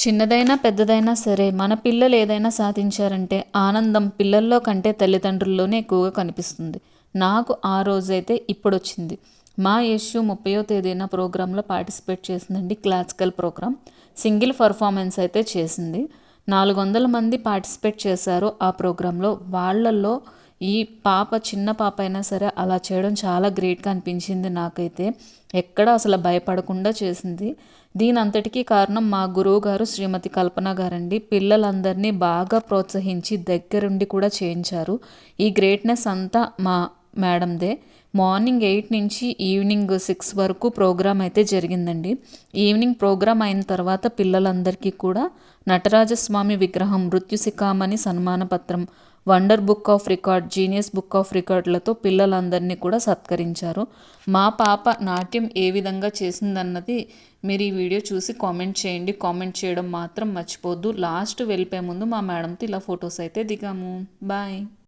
చిన్నదైనా పెద్దదైనా సరే మన పిల్లలు ఏదైనా సాధించారంటే ఆనందం పిల్లల్లో కంటే తల్లిదండ్రుల్లోనే ఎక్కువగా కనిపిస్తుంది. నాకు ఆ రోజైతే ఇప్పుడు వచ్చింది మా యశు ముప్పయో తేదీన ప్రోగ్రాంలో పార్టిసిపేట్ చేసిందండి క్లాసికల్ ప్రోగ్రాం. సింగిల్ పర్ఫార్మెన్స్ అయితే చేసింది. నాలుగు వందల మంది పార్టిసిపేట్ చేశారు ఆ ప్రోగ్రాంలో. వాళ్ళల్లో ఈ పాప చిన్న పాప అయినా సరే అలా చేయడం చాలా గ్రేట్గా అనిపించింది నాకైతే. ఎక్కడ అసలు భయపడకుండా చేసింది. దీని అంతటికీ కారణం మా గురువు గారు శ్రీమతి కల్పన గారండి. పిల్లలందరినీ బాగా ప్రోత్సహించి దగ్గరుండి కూడా చేయించారు. ఈ గ్రేట్నెస్ అంతా మా మేడందే. మార్నింగ్ ఎయిట్ నుంచి ఈవినింగ్ సిక్స్ వరకు ప్రోగ్రామ్ అయితే జరిగిందండి. ఈవినింగ్ ప్రోగ్రామ్ అయిన తర్వాత పిల్లలందరికీ కూడా నటరాజస్వామి విగ్రహం మృత్యుశిఖామణి సన్మాన పత్రం wonder book of record genius book of రికార్డులతో పిల్లలందరినీ కూడా సత్కరించారు. మా పాప నాట్యం ఏ విధంగా చేసిందన్నది మీరు ఈ వీడియో చూసి కామెంట్ చేయండి. కామెంట్ చేయడం మాత్రం మర్చిపోద్దు లాస్ట్ వెళ్ళిపోయే ముందు మా మేడంతో ఇలా ఫొటోస్ అయితే దిగాము. బాయ్.